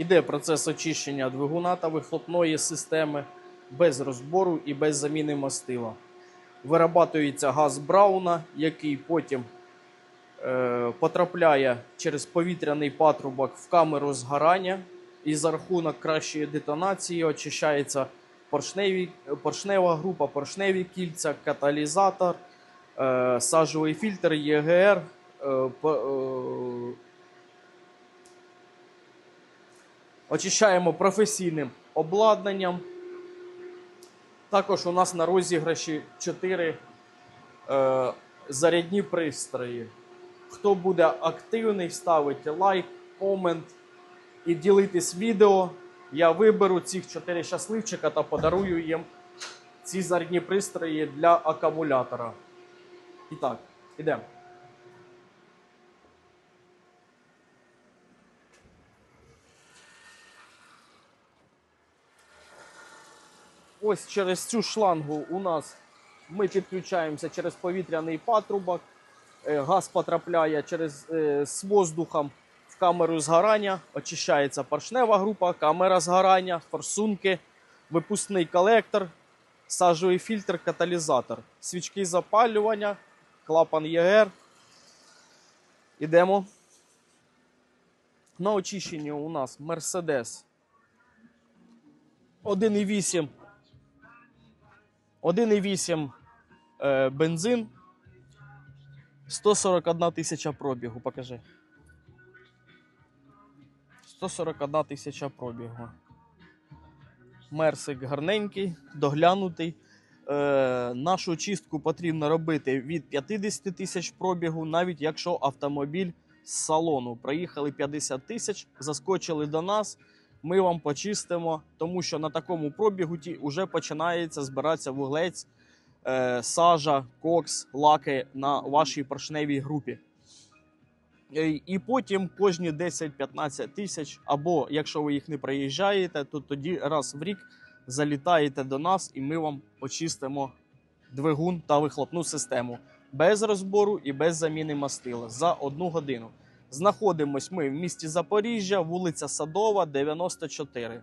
Іде процес очищення двигуна та вихлопної системи без розбору і без заміни мастила. Вирабатується газ Брауна, який потім е, потрапляє через повітряний патрубок в камеру згорання, і за рахунок кращої детонації очищається поршневі, поршнева група, поршневі кільця, каталізатор, е, сажовий фільтр, ЄГР. Е, е, очищаємо професійним обладнанням. Також у нас на розіграші 4 е, зарядні пристрої. Хто буде активний, ставити лайк, комент і ділитись відео. Я виберу цих 4 щасливчика та подарую їм ці зарядні пристрої для акумулятора. І так, ідемо. Ось через цю шлангу у нас ми підключаємося через повітряний патрубок. Е, Газ потрапляє через е, з воздухом в камеру згорання, очищається поршнева група, камера згорання, форсунки, випускний колектор, сажовий фільтр, каталізатор, свічки запалювання, клапан ЄГР. Ідемо. На очищенні у нас Mercedes 1,8 1,8 е, бензин. 141 тисяча пробігу, покажи. 141 тисяча пробігу. Мерсик гарненький, доглянутий. Е, нашу чистку потрібно робити від 50 тисяч пробігу, навіть якщо автомобіль з салону. Проїхали 50 тисяч, заскочили до нас. Ми вам почистимо, тому що на такому пробігу вже починається збиратися вуглець, е, сажа, кокс, лаки на вашій поршневій групі. Е, І потім кожні 10-15 тисяч, або якщо ви їх не проїжджаєте, то тоді раз в рік залітаєте до нас і ми вам очистимо двигун та вихлопну систему без розбору і без заміни мастила за одну годину. Знаходимось ми в місті Запоріжжя, вулиця Садова, 94.